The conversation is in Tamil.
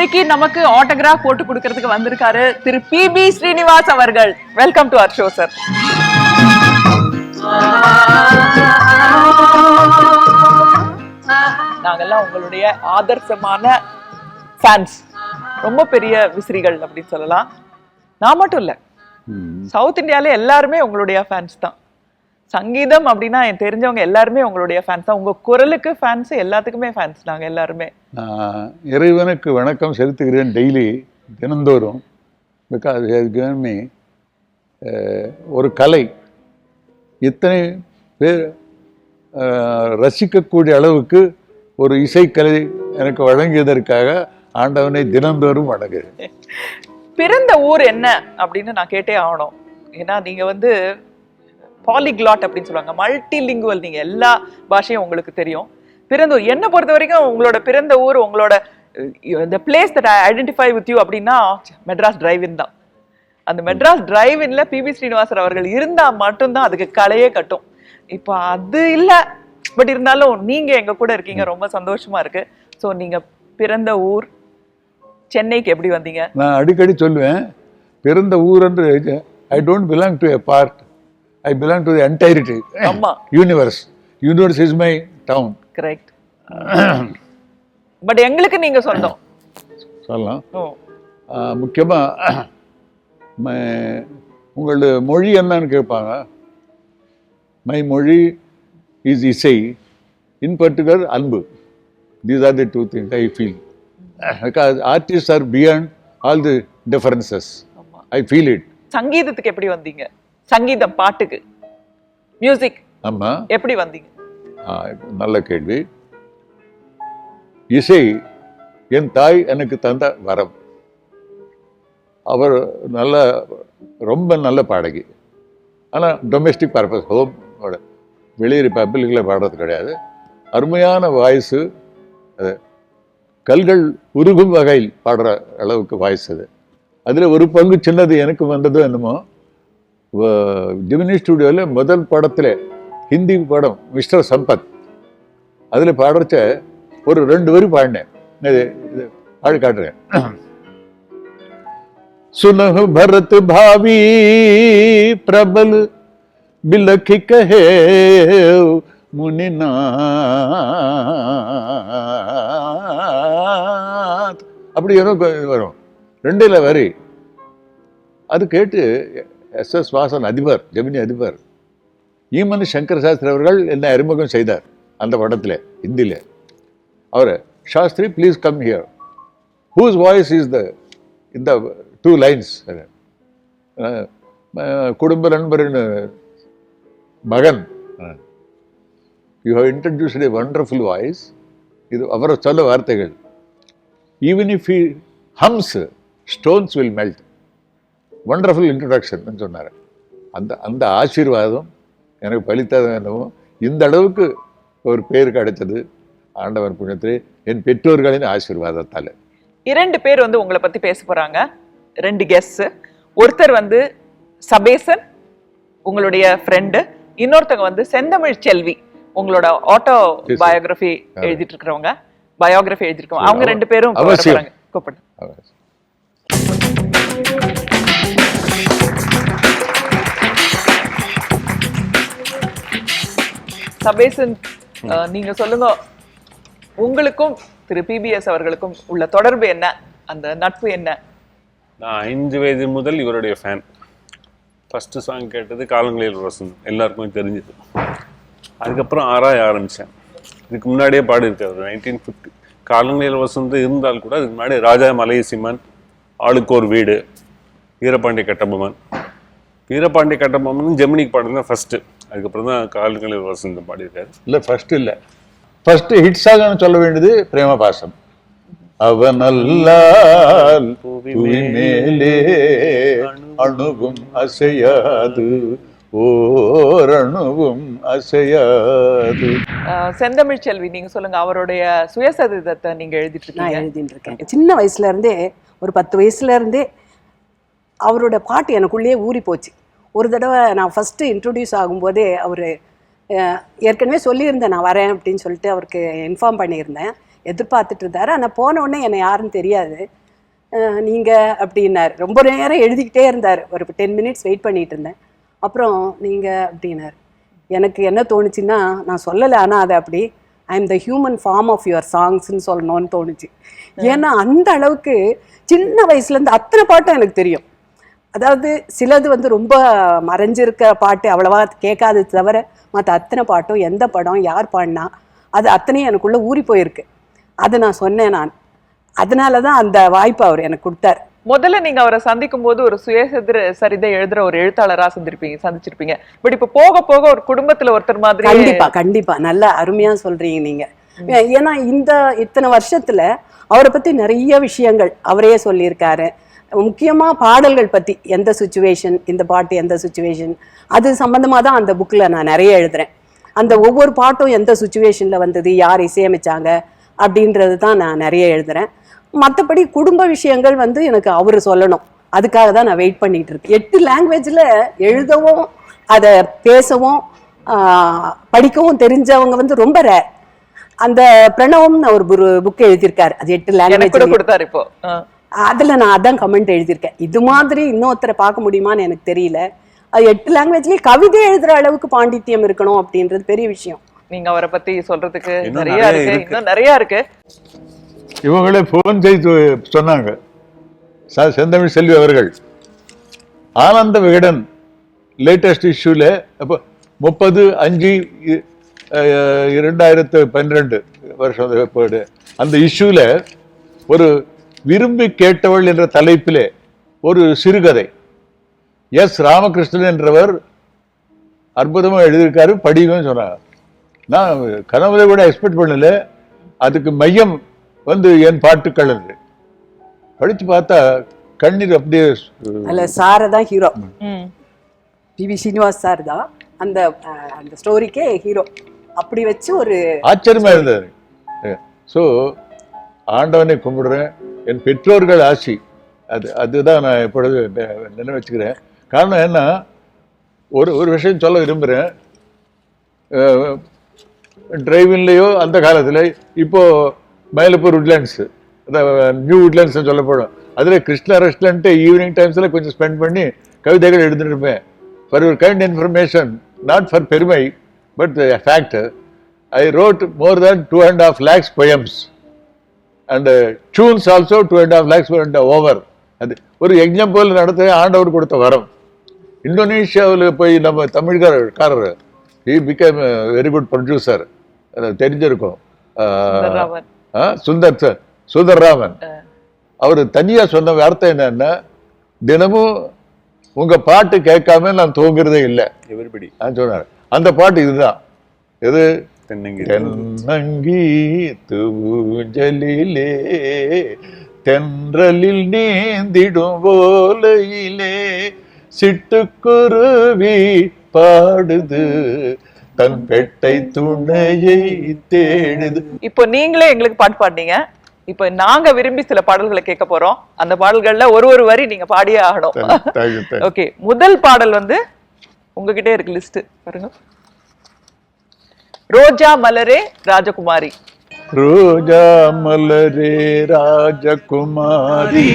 இன்றைக்கு நமக்கு ஆட்டோகிராஃப் போட்டு கொடுக்கறதுக்கு வந்திருக்காரு திரு பி பி ஸ்ரீனிவாஸ் அவர்கள். Welcome to our show sir நாங்கெல்லாம் உங்களுடைய ஆதர்சமான ஃபேன்ஸ் ரொம்ப பெரிய விசிறிகள் அப்படின்னு சொல்லலாம். நான் மட்டும் இல்ல. சவுத் இந்தியால எல்லாருமே உங்களுடைய ஃபேன்ஸ் தான். சங்கீதம் அப்படின்னா தெரிஞ்சவங்க எல்லாருமே உங்களுடைய ஃபேன்ஸ் தான். உங்க குரலுக்கு ஃபேன்ஸ் எல்லாத்துக்குமே ஃபேன்ஸ் நாங்க எல்லாருமே. இறைவனுக்கு வணக்கம் செலுத்துகிறேன் டெய்லி தினந்தோறும். பிகாஸ் me ஒரு கலை. இத்தனை பேர் ரசிக்கக்கூடிய அளவுக்கு ஒரு இசைக்கலை எனக்கு வழங்கியதற்காக ஆண்டவனை தினந்தோறும் வணங்குகிறேன். பிறந்த ஊர் என்ன அப்படின்னு நான் கேட்டே ஆகணும். ஏன்னா நீங்க வந்து பாலிக்லாட் அப்படின்னு சொல்லுவாங்க. மல்டிலிங்குவல் நீங்க எல்லா பாஷையும் உங்களுக்கு தெரியும். பிறந்த ஊர். என்னை பொறுத்த வரைக்கும் உங்களோட பிறந்த ஊர் உங்களோட இந்த place that I identify with you அப்படின்னா மெட்ராஸ் டிரைவின் தான். அந்த மெட்ராஸ் டிரைவின்ல பிபி ஸ்ரீனிவாசர் அவர்கள் இருந்தா மட்டும்தான் அதுக்கு கலையே கட்டும். இப்போ அது இல்ல. பட் இருந்தாலும் நீங்க எங்க கூட இருக்கீங்க ரொம்ப சந்தோஷமா இருக்கு. ஸோ நீங்க பிறந்த ஊர் சென்னைக்கு எப்படி வந்தீங்க? நான் அடிக்கடி சொல்லுவேன் பிறந்த ஊர் என்று I don't belong to a part I belong to the entirety universe universe is my town correct but எங்களுக்கு நீங்க சொந்தம். சொல்லலாம். ஓ. முக்கியமாக உங்களோட மொழி என்னன்னு கேட்பாங்க. மை மொழி இஸ் இசை. இன் பர்டிகுலர் அன்பு. These are the two things I feel because artist are beyond all the differences I feel it சங்கீதத்துக்கு எப்படி வந்தீங்க? சங்கீதம் பாட்டுக்கு. மியூசிக் ஆமாம் எப்படி வந்தீங்க? நல்ல கேள்வி. இசை என் தாய் எனக்கு தந்த வரம். அவர் நல்ல ரொம்ப நல்ல பாடகி. ஆனால் டொமெஸ்டிக் பர்பஸ் ஹோம் வெளியே பப்ளிக்கில் பாடுறது கிடையாது. அருமையான வாய்ஸு அது கல்கள் உருகும் வகையில் பாடுற அளவுக்கு வாய்ஸ் அது. அதில் ஒரு பங்கு சின்னது எனக்கு வந்ததோ என்னமோ ஜெமினி ஸ்டுடியோவில் முதல் படத்தில் ஹிந்தி படம் மிஸ்டர் சம்பத் அதில் பாடுறச்ச ஒரு ரெண்டு வரி பாடினேன் இது இது பாடி காட்டுறேன் सुनह भरत भावी प्रबल बिलख कहे முனிநாத் அப்படி ஏதோ வரும் ரெண்டுல வரி அது கேட்டு எஸ் எஸ் வாசன் அதிபர் ஜெமினி அதிபர் ஈமன் சங்கர் சாஸ்திரி அவர்கள் என்னை அறிமுகம் செய்தார் அந்த படத்தில் ஹிந்தியில் அவர் Shastri please come here whose voice is the இந்த டூ லைன்ஸ் குடும்ப நண்பரின் மகன். You have introduced a wonderful voice இது அவரை சொல்ல வார்த்தைகள். Even if he hums stones will melt wonderful introduction சொன்னார். அந்த அந்த ஆசீர்வாதம் எனக்கு பலித்தது என்னவோ இந்த அளவுக்கு ஒரு பேர் கிடைச்சது ஆண்டவர் புண்ணியத்திலே என் பெற்றோர்களின் ஆசீர்வாதத்தால். இரண்டு பேர் வந்து உங்களை பத்தி பேச போறாங்க. ரெண்டு கெஸ்ட் ஒருத்தர் வந்து சபேசன் உங்களுடைய ஃப்ரெண்டு இன்னொருத்தங்க வந்து செந்தமிழ் செல்வி உங்களோட ஆட்டோ. பயோகிராஃபி எழுதிட்டு இருக்கிறவங்க பயோகிராஃபி எழுதிருக்கவங்க அவங்க ரெண்டு பேரும் இப்ப சபேசன் நீங்க சொல்லுங்க உங்களுக்கும் திரு பிபிஎஸ் அவர்களுக்கும் உள்ள தொடர்பு என்ன? அந்த நட்பு என்ன? நான் ஐந்து வயது முதல் இவருடைய ஃபேன் ஃபஸ்ட்டு சாங் கேட்டது காலங்களில் வசந்த் எல்லாருக்குமே தெரிஞ்சது. அதுக்கப்புறம் ஆராய ஆரம்பித்தேன் இதுக்கு முன்னாடியே பாடியிருக்காரு நைன்டீன் ஃபிஃப்டி காலங்களில் வசந்த் இருந்தால் கூட அதுக்கு முன்னாடி ராஜா மலையசிம்மன் ஆளுக்கு ஒரு வீடு வீரபாண்டிய கட்டபொம்மன். வீரபாண்டிய கட்டபொம்மன் ஜெமினிக்கு பாடினது ஃபஸ்ட்டு அதுக்கப்புறம் தான் காலங்களில் வசந்த் பாடியிருக்காரு இல்லை ஃபர்ஸ்ட் இல்லை. ஃபர்ஸ்ட் ஹிட் சாங்னு சொல்ல வேண்டியது பிரேம பாசம். அவனல்லால் புவி மேலே அணுவும் அசையாது ஓரணுவும் அசையாது. செந்தமிழ் செல்வி நீங்க சொல்லுங்க அவருடைய சுயசரிதத்தை நீங்க எழுதிட்டு நான் இருக்கீங்க எழுதிட்டு இருக்கேன் சின்ன வயசுல இருந்தே ஒரு பத்து வயசுல இருந்தே அவரோட பாட்டு எனக்குள்ளேயே ஊறி போச்சு. ஒரு தடவை நான் ஃபஸ்ட்டு இன்ட்ரடியூஸ் ஆகும்போதே அவர் ஏற்கனவே சொல்லியிருந்தேன் நான் வரேன் அப்படின்னு சொல்லிட்டு அவருக்கு இன்ஃபார்ம் பண்ணியிருந்தேன். எதிர்பார்த்துட்டு இருந்தார். ஆனால் போன உடனே என்னை யாருன்னு தெரியாது. நீங்கள் அப்படின்னார். ரொம்ப நேரம் எழுதிக்கிட்டே இருந்தார். ஒரு டென் மினிட்ஸ் வெயிட் பண்ணிட்டு இருந்தேன். அப்புறம் நீங்கள் அப்படின்னார். எனக்கு என்ன தோணுச்சுன்னா நான் சொல்லலை. ஆனால் அதை அப்படி I am the human form of your சாங்ஸ்ன்னு சொல்லணும்னு தோணுச்சு. ஏன்னா அந்த அளவுக்கு சின்ன வயசுலேருந்து அத்தனை பாட்டும் எனக்கு தெரியும். அதாவது சிலது வந்து ரொம்ப மறைஞ்சிருக்க பாட்டு அவ்வளவா கேட்காது தவிர மற்ற அத்தனை பாட்டும் எந்த படம் யார் பாடினா அது அத்தனையும் எனக்குள்ளே ஊறி போயிருக்கு. அதை நான் சொன்னேன் நான். அதனால தான் அந்த வாய்ப்பு அவர் எனக்கு கொடுத்தார். முதல்ல நீங்க அவரை சந்திக்கும் போது ஒரு சுயசரித சரிதை எழுதுற ஒரு எழுத்தாளரா சந்திருப்பீங்க சந்திச்சிருப்பீங்க. பட் இப்ப போக போக ஒரு குடும்பத்துல ஒருத்தர் மாதிரி கண்டிப்பா கண்டிப்பா. நல்ல அருமையா சொல்றீங்க நீங்க. ஏன்னா இந்த இத்தனை வருஷத்துல அவரை பத்தி நிறைய விஷயங்கள் அவரே சொல்லியிருக்காரு. முக்கியமா பாடல்கள் பத்தி எந்த சுச்சுவேஷன் இந்த பாட்டு எந்த சுச்சுவேஷன் அது சம்பந்தமா தான் அந்த புக்ல நான் நிறைய எழுதுறேன். அந்த ஒவ்வொரு பாட்டும் எந்த சுச்சுவேஷன்ல வந்தது யார் இசையமைச்சாங்க அப்படின்றது தான் நான் நிறைய எழுதுறேன். மற்றபடி குடும்ப விஷயங்கள் வந்து எனக்கு அவர் சொல்லணும். அதுக்காக தான் நான் வெயிட் பண்ணிட்டு இருக்கேன். எட்டு லாங்குவேஜில் எழுதவும் அதை பேசவும் படிக்கவும் தெரிஞ்சவங்க வந்து ரொம்ப ரேர் அந்த பிரணவம்னு ஒரு புக் எழுதியிருக்காரு. அது எட்டு லாங்குவேஜ் கொடுத்தாரு இப்போ. அதுல நான் அதான் கமெண்ட் எழுதியிருக்கேன். இது மாதிரி இன்னொருத்தரை பார்க்க முடியுமான்னு எனக்கு தெரியல. அது எட்டு லாங்குவேஜ்லயே கவிதை எழுதுற அளவுக்கு பாண்டித்யம் இருக்கணும் அப்படின்றது பெரிய விஷயம். நீங்க அவரை பத்தி சொல்றதுக்கு நிறைய இருக்கு. இன்னும் நிறைய இருக்கு. இவங்களே ஃபோன் செய்து சொன்னாங்க. ச- செந்தமிழ் செல்வி அவர்கள். ஆனந்த விகடன் லேட்டஸ்ட் இஷ்யூல அப்போ முப்பது அஞ்சு இரண்டாயிரத்து பன்னிரெண்டு வருஷம். அந்த இஷ்யூல ஒரு விரும்பி கேட்டவள் என்ற தலைப்பிலே ஒரு சிறுகதை. எஸ். ராமகிருஷ்ணன் என்றவர் அற்புதமா எழுதியிருக்காரு படிங்கன்னு சொன்னாங்க. நான் கனவுல கூட எக்ஸ்பெக்ட் பண்ணல. அதுக்கு மையம் வந்து என் பாட்டுக்கள் என்று. படிச்சு பார்த்தா கண்ணீர் அப்படியே சு- அதுல சாரை தான் ஹீரோ. ம். பி வி ஸ்ரீனிவாஸ் சார் தான் அந்த அந்த ஸ்டோரிக்கே ஹீரோ. அப்படி வச்சு ஒரு ஆச்சரியமா இருந்தது. ஸோ ஆண்டவனை கும்பிடுறேன். என் பெற்றோர்கள் ஆசி. அது அதுதான் நான் எப்பொழுது நினைவச்சுக்கிறேன். காரணம் என்ன ஒரு ஒரு விஷயம் சொல்ல விரும்புகிறேன் டிரைவிங்லேயோ அந்த காலத்தில் இப்போது மயிலப்பூர் உட்லேண்ட்ஸு நியூ உட்லேண்ட்ஸ் சொல்லப்படும். அதில் கிருஷ்ணா ரெஸ்டாரண்ட்டு ஈவினிங் டைம்ஸில் கொஞ்சம் ஸ்பெண்ட் பண்ணி கவிதைகள் எழுதிட்டு for your kind information not for பெருமை but fact I wrote more than two and half lakhs poems and tunes also two and half lakhs over அது ஒரு எக்ஸாம்பிள் நடத்த ஆண்டவர் கொடுத்த வரம். இந்தோனேஷியாவில் போய் நம்ம தமிழ்காரர் he became very good producer தெரிஞ்சிருக்கும். சுந்தர் சார் சுந்தர்ராமன். அவர் தனியா சொன்ன வார்த்தை என்னன்னா தினமும் உங்க பாட்டு கேட்காம நான் தூங்குறதே இல்லை. எவரிபடி நான் சொன்னார். அந்த பாட்டு இதுதான். எது? தென்னங்கி தூஞ்சலிலே தென்றலில் நீந்திடும் போலையிலே சிட்டுக்குருவி பாடுது தன் பெட்டை துணையை தேடுது. இப்போ நீங்களே எங்களுக்கு பாட்டு பாடினீங்க. இப்போ நாங்க விரும்பி சில பாடல்களை கேட்க போறோம். அந்த பாடல்கள்ல ஒரு ஒரு வரி நீங்க பாடியே ஆகணும். ஓகே முதல் பாடல் வந்து உங்ககிட்டே இருக்கு லிஸ்ட் பாருங்க. ரோஜா மலரே ராஜகுமாரி ரோஜா மலரே ராஜகுமாரி